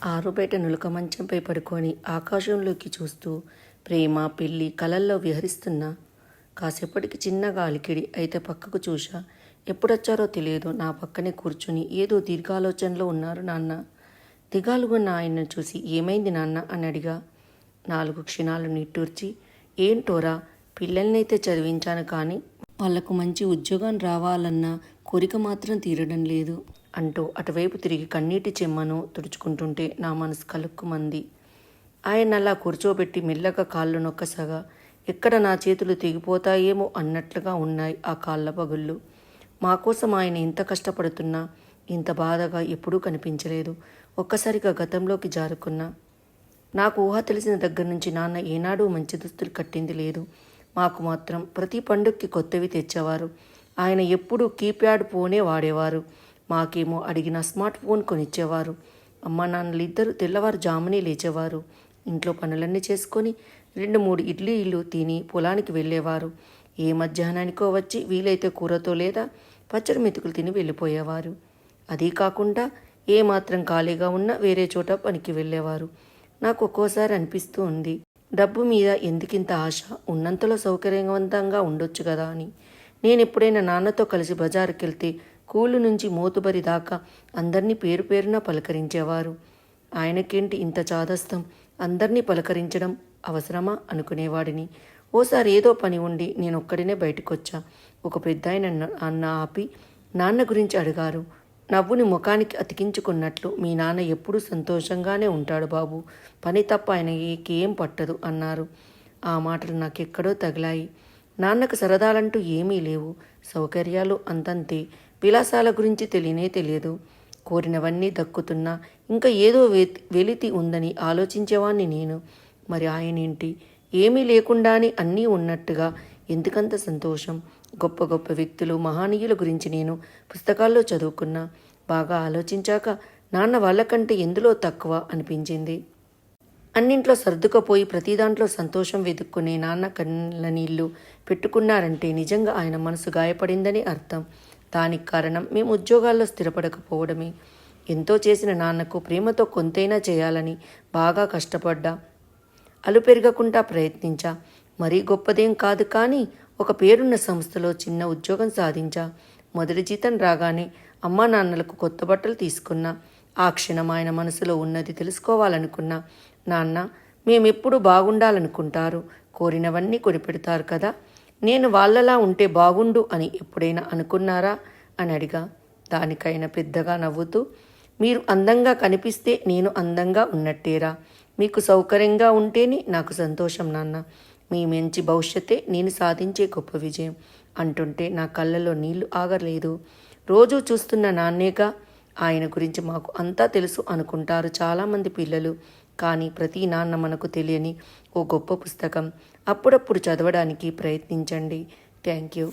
ఆరుబయట నులక మంచంపై పడుకొని ఆకాశంలోకి చూస్తూ ప్రేమ పెళ్ళి కలల్లో విహరిస్తున్నా కాసేపటికి చిన్నగా అలికిడి అయితే పక్కకు చూశా ఎప్పుడొచ్చారో తెలియదు. నా పక్కనే కూర్చుని ఏదో దీర్ఘాలోచనలో ఉన్నారు నాన్న. దిగాలుగున్న ఆయన్ను చూసి ఏమైంది నాన్న అని అడిగా. నాలుగు క్షణాలు నిట్టూర్చి ఏంటోరా పిల్లల్నైతే చదివించాను కానీ వాళ్ళకు మంచి ఉద్యోగం రావాలన్న కోరిక మాత్రం తీరడం లేదు. అంటూ అటువైపు తిరిగి కన్నీటి చెమ్మను తుడుచుకుంటుంటే నా మనసు కలుక్కుమంది. ఆయన అలా కూర్చోబెట్టి మెల్లగా కాళ్ళు నొక్కసగా ఎక్కడ నా చేతులు తెగిపోతాయేమో అన్నట్లుగా ఉన్నాయి ఆ కాళ్ళ పగుళ్ళు. మా కోసం ఆయన ఇంత కష్టపడుతున్నా ఇంత బాధగా ఎప్పుడూ కనిపించలేదు. ఒక్కసారిగా గతంలోకి జారుకున్నా. నాకు ఊహ తెలిసిన దగ్గర నుంచి నాన్న ఏనాడు మంచి దుస్తులు కట్టింది లేదు. మాకు మాత్రం ప్రతి పండుగకి కొత్తవి తెచ్చేవారు. ఆయన ఎప్పుడూ కీప్యాడ్ ఫోనే వాడేవారు. మాకేమో అడిగిన స్మార్ట్ ఫోన్ కొనిచ్చేవారు. అమ్మా నాన్నలు ఇద్దరు తెల్లవారుజామునే లేచేవారు. ఇంట్లో పనులన్నీ చేసుకొని రెండు మూడు ఇడ్లీలు తిని పొలానికి వెళ్ళేవారు. ఏ మధ్యాహ్నానికో వచ్చి వీలైతే కూరతో లేదా పచ్చడి మెతుకులు తిని వెళ్ళిపోయేవారు. అదీ కాకుండా ఏ మాత్రం ఖాళీగా ఉన్నా వేరే చోట పనికి వెళ్ళేవారు. నాకు ఒక్కోసారి అనిపిస్తూ ఉంది డబ్బు మీద ఎందుకింత ఆశ? ఉన్నంతలో సౌకర్యవంతంగా ఉండొచ్చు కదా అని. నేను ఎప్పుడైనా నాన్నతో కలిసి బజారుకెళ్తే స్కూలు నుంచి మోతుబరి దాకా అందరినీ పేరు పేరున పలకరించేవారు. ఆయనకేంటి ఇంత చాదస్తం? అందరినీ పలకరించడం అవసరమా అనుకునేవాడిని. ఓసారి ఏదో పని ఉండి నేను ఒక్కడినే బయటకొచ్చా. ఒక పెద్ద ఆయన అన్న ఆపి నాన్న గురించి అడిగారు. నవ్వుని ముఖానికి అతికించుకున్నట్లు మీ నాన్న ఎప్పుడూ సంతోషంగానే ఉంటాడు బాబు. పని తప్ప ఆయన ఏకేం పట్టదు అన్నారు. ఆ మాటలు నాకెక్కడో తగిలాయి. నాన్నకు సరదాలంటూ ఏమీ లేవు. సౌకర్యాలు అంతంతే. విలాసాల గురించి తెలియనే తెలియదు. కోరినవన్నీ దక్కుతున్నా ఇంకా ఏదో వెలితి ఉందని ఆలోచించేవాణ్ణి నేను. మరి ఆయనేంటి? ఏమీ లేకుండానే అన్నీ ఉన్నట్టుగా ఎందుకంత సంతోషం? గొప్ప గొప్ప వ్యక్తులు మహానీయుల గురించి నేను పుస్తకాల్లో చదువుకున్నా. బాగా ఆలోచించాక నాన్న వాళ్ళకంటే ఎందులో తక్కువ అనిపించింది? అన్నింట్లో సర్దుకపోయి ప్రతి దాంట్లో సంతోషం వెతుక్కునే నాన్న కళ్ళ నీళ్ళు పెట్టుకున్నారంటే నిజంగా ఆయన మనసు గాయపడిందని అర్థం. దానికి కారణం మేము ఉద్యోగాల్లో స్థిరపడకపోవడమే. ఎంతో చేసిన నాన్నకు ప్రేమతో కొంతైనా చేయాలని బాగా కష్టపడ్డా. అలు పెరగకుండా ప్రయత్నించా. మరీ గొప్పదేం కాదు కానీ ఒక పేరున్న సంస్థలో చిన్న ఉద్యోగం సాధించా. మొదటి జీతం రాగానే అమ్మా నాన్నలకు కొత్త బట్టలు తీసుకున్నా. ఆ క్షణం ఆయన మనసులో ఉన్నది తెలుసుకోవాలనుకున్నా. నాన్న మేమెప్పుడు బాగుండాలనుకుంటారు. కోరినవన్నీ కొనిపెడతారు కదా. నేను వాళ్ళలా ఉంటే బాగుండు అని ఎప్పుడైనా అనుకున్నారా? అని అడిగా. దానికైనా పెద్దగా నవ్వుతూ మీరు అందంగా కనిపిస్తే నేను అందంగా ఉన్నట్టేరా? మీకు సౌకర్యంగా ఉంటేనే నాకు సంతోషం నాన్న. మీ మంచి భవిష్యత్తే నేను సాధించే గొప్ప విజయం అంటుంటే నా కళ్ళలో నీళ్ళు ఆగలేదు. రోజు చూస్తున్న నాన్నేగా ఆయన గురించి మాకు అంతా తెలుసు అనుకుంటారు చాలామంది పిల్లలు. కానీ ప్రతి నాన్న మనకు తెలియని ఓ గొప్ప పుస్తకం. అప్పుడప్పుడు చదవడానికి ప్రయత్నించండి. Thank you.